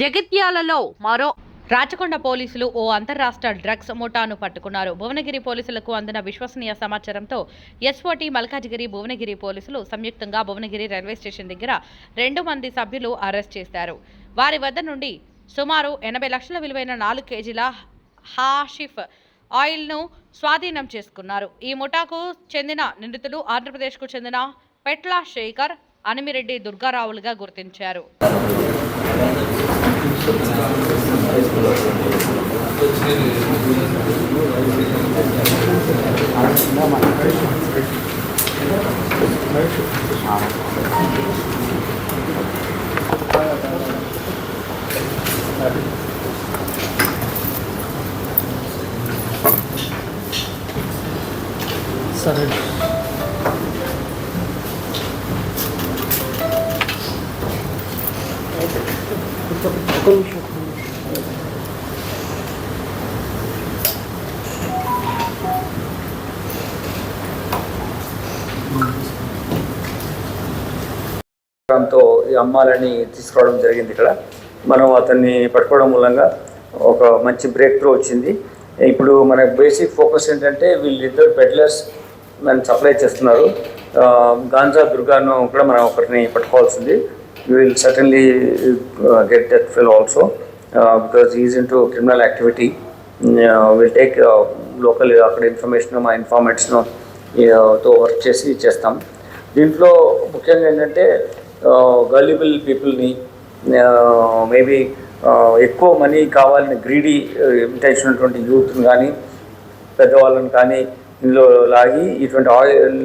జగిత్యాలలో మరో రాచకొండ పోలీసులు ఓ అంతర్రాష్ట్ర డ్రగ్స్ ముఠాను పట్టుకున్నారు. భువనగిరి పోలీసులకు అందిన విశ్వసనీయ సమాచారంతో ఎస్ఓటి మల్కాజిగిరి భువనగిరి పోలీసులు సంయుక్తంగా భువనగిరి రైల్వే స్టేషన్ దగ్గర రెండు మంది సభ్యులు అరెస్ట్ చేశారు. వారి వద్ద నుండి సుమారు ఎనభై లక్షల విలువైన నాలుగు కేజీల హాషిఫ్ ఆయిల్ను స్వాధీనం చేసుకున్నారు. ఈ ముఠాకు చెందిన నిందితులు ఆంధ్రప్రదేశ్కు చెందిన పెట్లా శేఖర్ అనిమిరెడ్డి దుర్గారావులుగా గుర్తించారు. సరే ఒక్క దాంతో తో ఈ అమ్మాలని తీసుకురావడం జరిగింది ఇక్కడ. మనం అతన్ని పట్టుకోవడం మూలంగా ఒక మంచి బ్రేక్ త్రూ వచ్చింది. ఇప్పుడు మన బేసిక్ ఫోకస్ ఏంటంటే వీళ్ళిద్దరు పెడ్లర్స్ మనం సప్లై చేస్తున్నారు. గాంజా దుర్గాను కూడా మనం ఒకరిని పట్టుకోవాల్సింది. Will certainly get that fill also because is into criminal activity will take local అక్కడ ఇన్ఫర్మేషన్ మా ఇన్ఫార్మేట్స్ను uh, తో వర్క్ చేసి చేస్తాం. దీంట్లో ముఖ్యంగా ఏంటంటే వాల్యుబుల్ పీపుల్ని మేబీ ఎక్కువ మనీ కావాలని గ్రీడీ ఇంటెన్షన్ ఉన్నటువంటి యూత్ని కానీ పెద్దవాళ్ళని కానీ ఇందులో లాగి ఇటువంటి ఆయిల్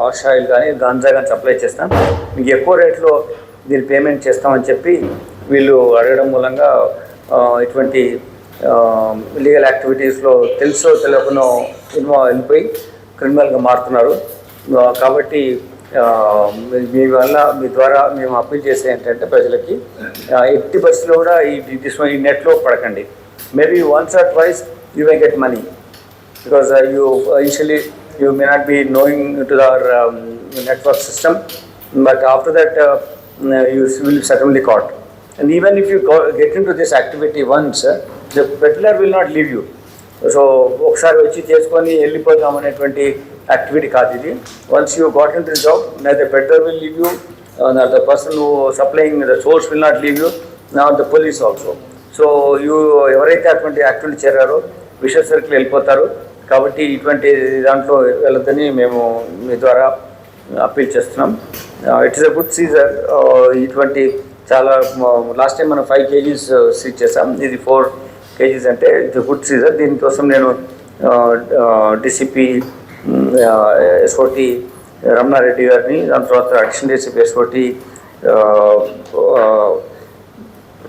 హార్ష్ ఆయిల్ కానీ గాంజా కానీ సప్లై చేస్తాం. మీకు ఎక్కువ రేట్లో దీన్ని పేమెంట్ చేస్తామని చెప్పి వీళ్ళు అడగడం మూలంగా ఇటువంటి లీగల్ యాక్టివిటీస్లో తెలుసో తెలియకనో ఇన్వాల్వ్ వెళ్ళిపోయి క్రిమినల్గా మారుతున్నారు. కాబట్టి మీ వల్ల మీ ద్వారా మేము అప్పీల్ చేసే ఏంటంటే ప్రజలకి ఎట్టి పరిస్థితుల్లో కూడా ఈ దిస్ ఈ నెట్లో పడకండి. Maybe once or twice you may get money because you initially you may not be knowing to their network system but after that you will suddenly caught and even if you get in to this activity once the peddler will not leave you so ఒకసారి వచ్చి చేసుకొని వెళ్ళిపోతాం అనేటువంటి activity కాదు ఇది. Once you got in to job the peddler will leave you the person supplying the source will not leave you నా the police also so you ఎవరైతే అటువంటి యాక్టివిటీ చేరారో విష సర్కిల్ వెళ్ళిపోతారు. కాబట్టి ఇటువంటి దాంట్లో వెళ్ళొద్దని మేము మీ ద్వారా అప్పీల్ చేస్తున్నాం. ఇట్స్ అ గుడ్ సీజర్ ఇటువంటి చాలా లాస్ట్ టైం మనం ఫైవ్ కేజీస్ సీజ్ చేసాం ఇది ఫోర్ కేజీస్ అంటే ఇట్స్ గుడ్ సీజర్ దీనికోసం నేను డిసిపి ఎస్ఓటి రమణారెడ్డి గారిని దాని తర్వాత అడిషనల్ డీసీపీ ఎస్ఓటి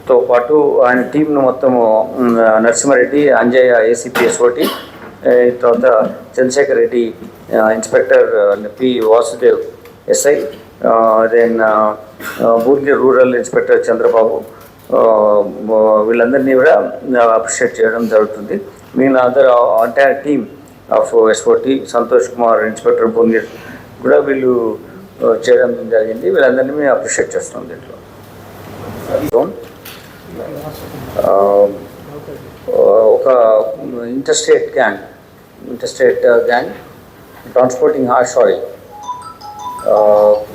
తో పాటు ఆయన టీంను మొత్తము నరసింహారెడ్డి అంజయ్య ఏసీపీ ఎస్ఓటి తర్వాత Chandrasekhar Reddy inspector P Vasudev SI then Burgi rural inspector Chandrababu వీళ్ళందరినీ కూడా అప్రిషియేట్ చేయడం జరుగుతుంది. మిగిలిన other entire team of SOT Santosh Kumar inspector Burgi కూడా వీళ్ళు చేయడం జరిగింది. వీళ్ళందరినీ మేము అప్రిషియేట్ చేస్తున్నాం దీంట్లో. ఒక interstate gang interstate gang transporting hash oil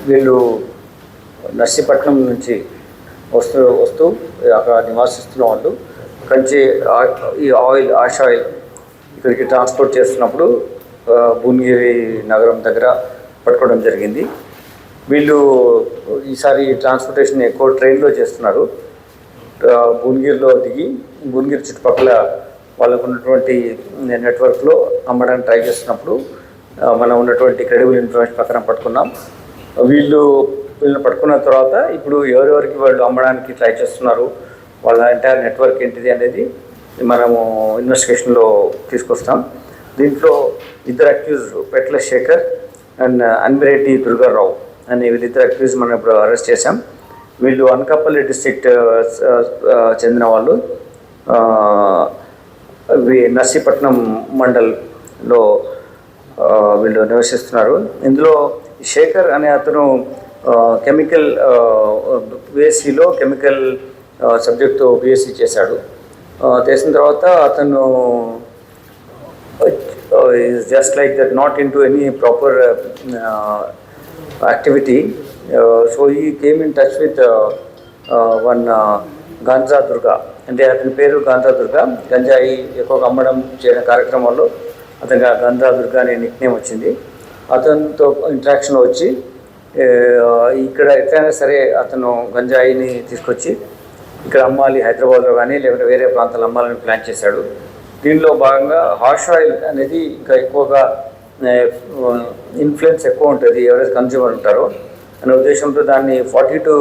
వీళ్ళు నర్సీపట్నం నుంచి వస్తూ వస్తూ అక్కడ నివాసిస్తున్న వాళ్ళు కంచి ఈ ఆయిల్ ఆష్ ఆయిల్ ఇక్కడికి ట్రాన్స్పోర్ట్ చేస్తున్నప్పుడు భువనగిరి నగరం దగ్గర పట్టుకోవడం జరిగింది. వీళ్ళు ఈసారి ట్రాన్స్పోర్టేషన్ ఎక్కువ ట్రైన్లో చేస్తున్నారు. భువనగిరిలో దిగి భువనగిరి చుట్టుపక్కల వాళ్ళకు ఉన్నటువంటి నెట్వర్క్లో అమ్మడానికి ట్రై చేస్తున్నప్పుడు మనం ఉన్నటువంటి క్రెడిబుల్ ఇన్ఫర్మేషన్ ప్రకారం పట్టుకున్నాం. వీళ్ళు వీళ్ళని పట్టుకున్న తర్వాత ఇప్పుడు ఎవరెవరికి వాళ్ళు అమ్మడానికి ట్రై చేస్తున్నారు వాళ్ళ ఎంటైర్ నెట్వర్క్ ఏంటిది అనేది మనము ఇన్వెస్టిగేషన్లో తీసుకొస్తాం దీంట్లో ఇద్దరు అక్యూజ్ పెట్ల శేఖర్ అండ్ అన్మిరెడ్డి దుర్గారావు అనే వీళ్ళిద్దరు అక్యూజ్ మనం ఇప్పుడు అరెస్ట్ చేశాం వీళ్ళు అనకాపల్లి డిస్ట్రిక్ట్ చెందిన వాళ్ళు వి నర్సీపట్నం మండల్లో వీళ్ళు నివసిస్తున్నారు ఇందులో శేఖర్ అనే అతను కెమికల్ బీఎస్సీలో కెమికల్ సబ్జెక్టు బీఎస్సీ చేశాడు చేసిన తర్వాత అతను just like that not not into any proper uh, activity. Uh, so he came in touch with ganja Durga అంటే అతని పేరు గాంజా దుర్గా గంజాయి ఎక్కువగా అమ్మడం చేయడం కార్యక్రమంలో అతనికి ఆ గంజా దుర్గా అనే నిక్నేమ్ వచ్చింది. అతనితో ఇంట్రాక్షన్ వచ్చి ఇక్కడ ఎట్లయినా సరే అతను గంజాయిని తీసుకొచ్చి ఇక్కడ అమ్మాలి హైదరాబాద్లో కానీ లేకపోతే వేరే ప్రాంతాలు అమ్మాలని ప్లాన్ చేశాడు. దీనిలో భాగంగా హార్ష్ ఆయిల్ అనేది ఇంకా ఎక్కువగా ఇన్ఫ్లుయెన్స్ ఎక్కువ ఉంటుంది ఎవరైతే కన్జ్యూమర్ ఉంటారో. అనే ఉద్దేశంతో దాన్ని forty to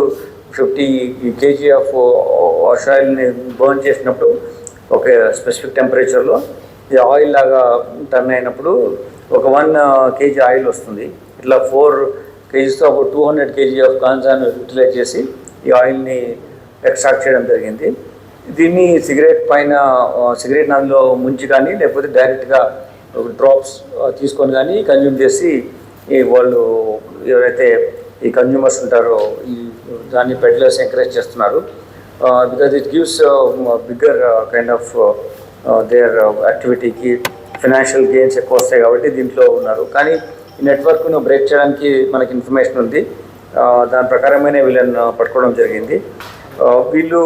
fifty kg of hash ఆయిల్ని బర్న్ చేసినప్పుడు ఒక స్పెసిఫిక్ టెంపరేచర్లో ఇది ఆయిల్ లాగా టర్న్ అయినప్పుడు ఒక వన్ కేజీ ఆయిల్ వస్తుంది. ఇట్లా ఫోర్ కేజీస్తో ఒక టూ హండ్రెడ్ కేజీ ఆఫ్ కాన్సాన్ యూటిలైజ్ చేసి ఈ ఆయిల్ని ఎక్స్ట్రాక్ట్ చేయడం జరిగింది. దీన్ని సిగరెట్ పైన సిగరెట్ అందులో ముంచి కానీ లేకపోతే డైరెక్ట్గా డ్రాప్స్ తీసుకొని కానీ కన్జ్యూమ్ చేసి ఈ వాళ్ళు ఎవరైతే ఈ కన్జ్యూమర్స్ ఉంటారో ఈ దాన్ని పెడ్లర్స్ ఎంకరేజ్ చేస్తున్నారు. Because it gives bigger kind of their యాక్టివిటీకి financial gains ఎక్కువ వస్తాయి కాబట్టి దీంట్లో ఉన్నారు. కానీ ఈ నెట్వర్క్ను బ్రేక్ చేయడానికి మనకి ఇన్ఫర్మేషన్ ఉంది. దాని ప్రకారమైన వీళ్ళని పట్టుకోవడం జరిగింది. వీళ్ళు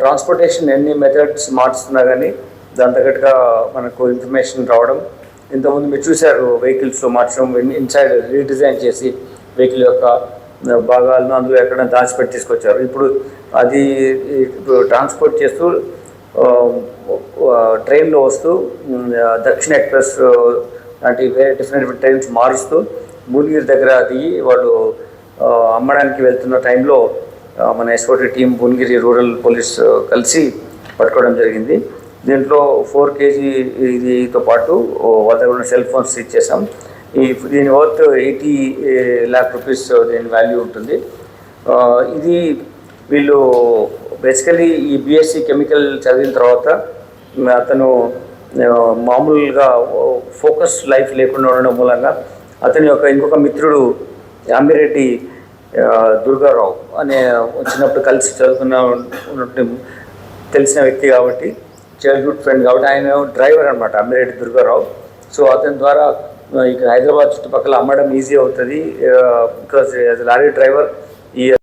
ట్రాన్స్పోర్టేషన్ ఎన్ని మెథడ్స్ మార్చుతున్నా కానీ దాని తగ్గట్టుగా మనకు ఇన్ఫర్మేషన్ రావడం. ఇంతకుముందు మీరు చూశారు వెహికల్స్ మార్చడం ఇన్సైడ్ రీడిజైన్ చేసి వెహికల్ యొక్క భాగాలను అందులో ఎక్కడ దాచిపెట్టి తీసుకొచ్చారు. ఇప్పుడు అది ఇప్పుడు ట్రాన్స్పోర్ట్ చేస్తూ ట్రైన్లో వస్తూ దక్షిణ ఎక్స్ప్రెస్ లాంటి వేరే డిఫరెంట్ ట్రైన్స్ మారుస్తూ భువనగిరి దగ్గర దిగి వాళ్ళు అమ్మడానికి వెళ్తున్న టైంలో మన SOT team Bhuvanagiri rural police కలిసి పట్టుకోవడం జరిగింది. దీంట్లో ఫోర్ కేజీ ఇదితో పాటు ఓ వాళ్ళ సెల్ ఫోన్స్ ఇచ్చేసాం. ఈ దీని వర్త్ ఎయిటీ ల్యాక్ రూపీస్ దీని వాల్యూ ఉంటుంది. ఇది వీళ్ళు బేసికలీ ఈ బీఎస్సీ కెమికల్ చదివిన తర్వాత అతను మామూలుగా ఫోకస్ లైఫ్ లేకుండా ఉండడం మూలంగా అతని యొక్క ఇంకొక మిత్రుడు అమ్మిరెడ్డి దుర్గారావు అనే చిన్నప్పుడు కలిసి చదువుకున్న ఉన్నట్టు తెలిసిన వ్యక్తి కాబట్టి చైల్డ్హుడ్ ఫ్రెండ్ కాబట్టి ఆయన డ్రైవర్ అనమాట అమ్మిరెడ్డి దుర్గారావు. సో అతని ద్వారా ఇక్కడ హైదరాబాద్ చుట్టుపక్కల అమ్మడం ఈజీ అవుతుంది. బికాజ్ లారీ డ్రైవర్ ఈ